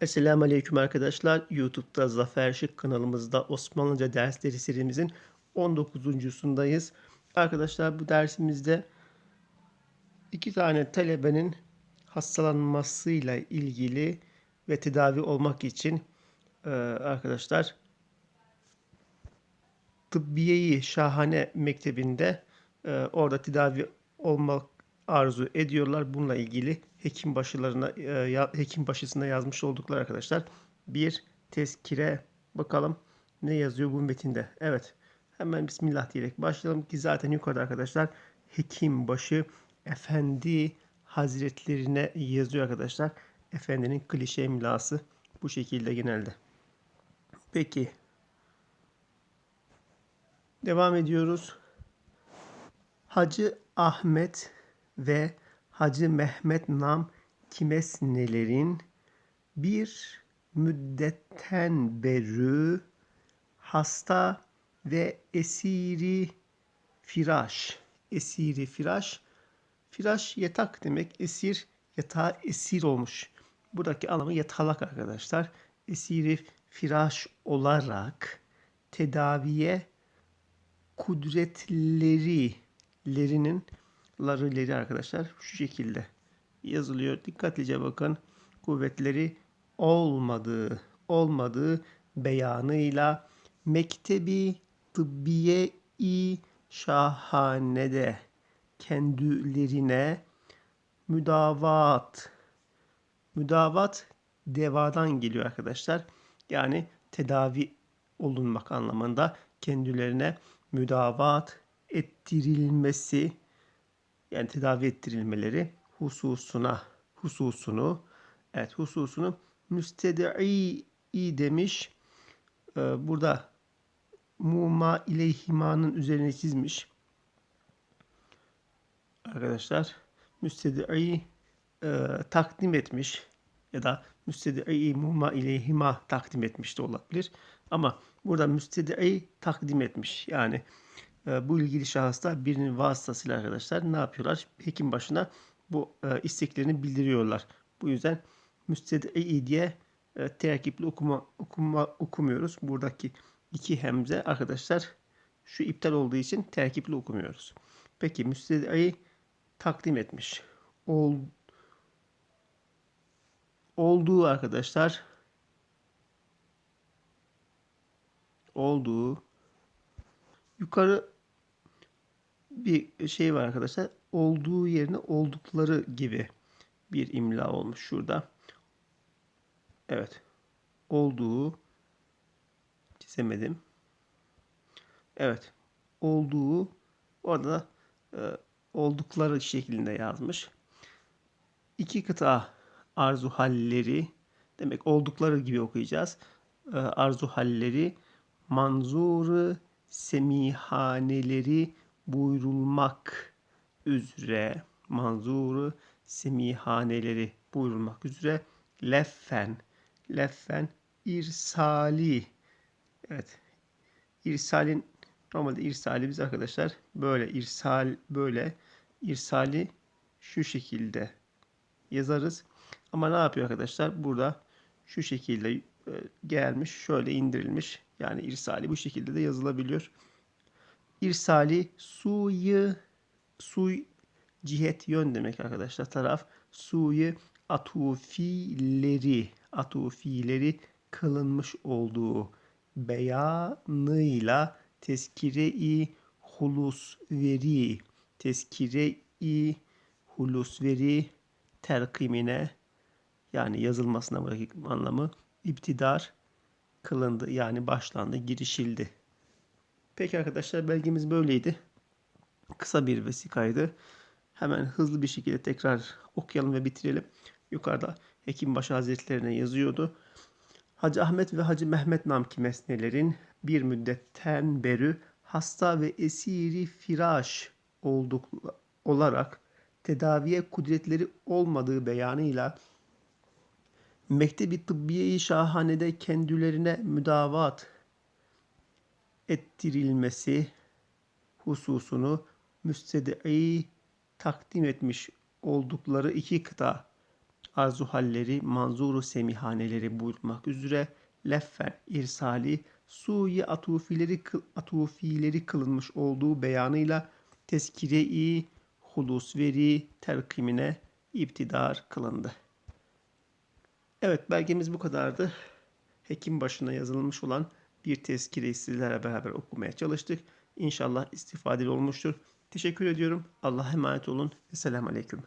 Esselamu Aleyküm arkadaşlar. YouTube'da Zafer Şık kanalımızda Osmanlıca dersleri serimizin 19.sundayız. Arkadaşlar bu dersimizde iki tane talebenin hastalanmasıyla ilgili ve tedavi olmak için e, arkadaşlar Tıbbiye-i Şahane Mektebi'nde e, orada tedavi olmak arzu ediyorlar. Bununla ilgili hekim başılarına e, hekim başısında yazmış oldukları arkadaşlar bir tezkire bakalım ne yazıyor bu metinde. Evet. Hemen Bismillah diyerek başlayalım ki zaten yukarıda arkadaşlar hekim başı efendi hazretlerine yazıyor arkadaşlar. Efendinin klişe imlası bu şekilde genelde. Peki. Devam ediyoruz. Hacı Ahmet ve Hacı Mehmet Nam Kimesnelerin bir müddetten beri hasta ve esiri firaş. Esiri firaş. Firaş yatak demek. Esir yatağa esir olmuş. Buradaki anlamı yatalak arkadaşlar. Esiri firaş olarak tedaviye kudretleri lerinin larıleri arkadaşlar şu şekilde yazılıyor. Dikkatlice bakın. Kuvvetleri olmadığı olmadığı beyanıyla Mektebi Tıbbiye-i Şahane'de kendilerine müdavat müdavat devadan geliyor arkadaşlar. Yani tedavi olunmak anlamında kendilerine müdavat ettirilmesi yani tedavi ettirilmeleri hususuna hususunu evet hususunu müsted'i demiş. Ee, burada muma ileyhimanın üzerine çizmiş. Arkadaşlar müsted'i e, takdim etmiş ya da müsted'i muma ileyhima takdim etmiş de olabilir. Ama burada müsted'i takdim etmiş. Yani bu ilgili şahıslar birinin vasıtasıyla arkadaşlar ne yapıyorlar? Hekim başına bu e, isteklerini bildiriyorlar. Bu yüzden müsted'i diye e, terkipli okuma, okuma okumuyoruz. Buradaki iki hemze arkadaşlar şu iptal olduğu için terkipli okumuyoruz. Peki müsted'i takdim etmiş. Ol, olduğu arkadaşlar olduğu yukarı bir şey var arkadaşlar. Olduğu yerine oldukları gibi bir imla olmuş şurada. Evet. Olduğu çizemedim. Evet. Olduğu orada e, oldukları şeklinde yazmış. İki kıta arzu halleri demek oldukları gibi okuyacağız. E, arzu halleri manzuru semihaneleri buyurulmak üzere manzuru semihaneleri buyurulmak üzere leffen leffen irsali. Evet irsalin normalde irsali biz arkadaşlar böyle irsal böyle irsali şu şekilde yazarız. Ama ne yapıyor arkadaşlar? Burada şu şekilde e, gelmiş şöyle indirilmiş. Yani irsali bu şekilde de yazılabiliyor İrsali suyu suy cihet yön demek arkadaşlar taraf suyu atufileri atufileri kılınmış olduğu beyanıyla tezkire-i hulus veri tezkire-i hulus veri terkimine yani yazılmasına anlamı iptidar kılındı yani başlandı girişildi. Peki arkadaşlar belgemiz böyleydi. Kısa bir vesikaydı. Hemen hızlı bir şekilde tekrar okuyalım ve bitirelim. Yukarıda Hekimbaşı Hazretlerine yazıyordu. Hacı Ahmet ve Hacı Mehmet namki mesnelerin bir müddetten beri hasta ve esiri firaş olduk olarak tedaviye kudretleri olmadığı beyanıyla Mektebi Tıbbiye-i Şahane'de kendilerine müdavat ettirilmesi hususunu müsted'i takdim etmiş oldukları iki kıta arzu halleri, manzuru semihaneleri buyurmak üzere leffen, irsali, suyi atufileri, atufileri kılınmış olduğu beyanıyla tezkire-i hulusveri terkimine iptidar kılındı. Evet belgemiz bu kadardı. Hekim başına yazılmış olan bir tezkireyi sizlerle beraber okumaya çalıştık. İnşallah istifadeli olmuştur. Teşekkür ediyorum. Allah'a emanet olun. Esselamu Aleyküm.